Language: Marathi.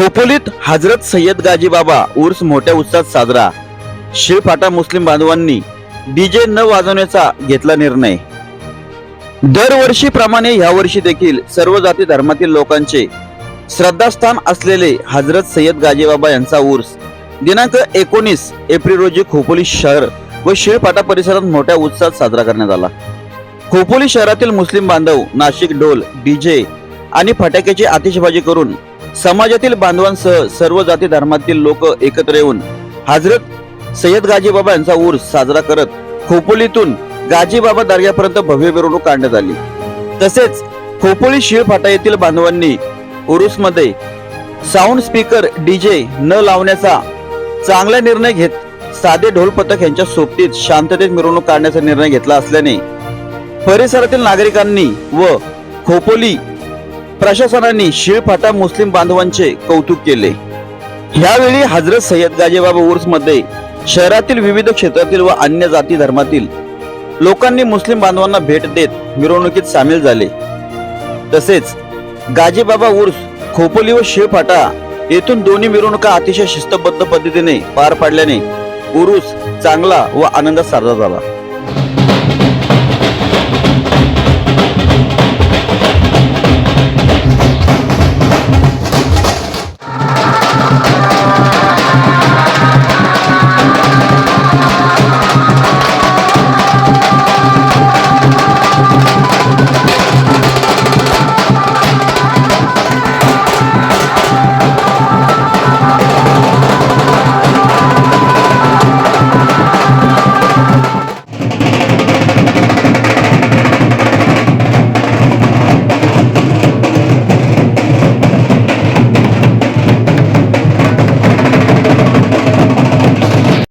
खोपोलीत हजरत सय्यद गाजी बाबा उर्स मोठ्या उत्साहात साजरा. शिळफाटा मुस्लिम बांधवांनी डीजे न वाजवण्याचा घेतला निर्णय. दरवर्षीप्रमाणे यावर्षी देखील सर्व जाती धर्मातील लोकांचे श्रद्धास्थान असलेले हजरत सय्यद गाजीबाबा यांचा उर्स. दिनांक एकोणीस एप्रिल रोजी खोपोली शहर व शिळफाटा परिसरात मोठ्या उत्साहात साजरा करण्यात आला. खोपोली शहरातील मुस्लिम बांधव नाशिक ढोल डीजे आणि फटाक्याची आतिषबाजी करून समाजातील बांधवांसह सर्व जाती धर्मातील लोक एकत्र येऊन हजरत सय्यद गाजीबाबा यांचा उर्स साजरा करत खोपोलीतून गाजीबाबा दर्ग्यापर्यंत भव्य मिरवणूक काढण्यात आली. तसेच खोपोली शिळफाटा येथील बांधवांनी उरुसमध्ये साऊंड स्पीकर डीजे न लावण्याचा चांगला निर्णय घेत साधे ढोल पथक यांच्या सोबतीत शांततेत मिरवणूक काढण्याचा निर्णय घेतला असल्याने परिसरातील नागरिकांनी व खोपोली प्रशासनाने शिळफाटा मुस्लिम बांधवांचे कौतुक केले. यावेळी हजरत सय्यद गाजेबाबा उर्समध्ये शहरातील विविध क्षेत्रातील व अन्य जाती धर्मातील लोकांनी मुस्लिम बांधवांना भेट देत मिरवणुकीत सामील झाले. तसेच गाजेबाबा उर्स खोपोली व शिळफाटा येथून दोन्ही मिरवणुका अतिशय शिस्तबद्ध पद्धतीने पार पाडल्याने उरुस चांगला व आनंदात साजरा झाला.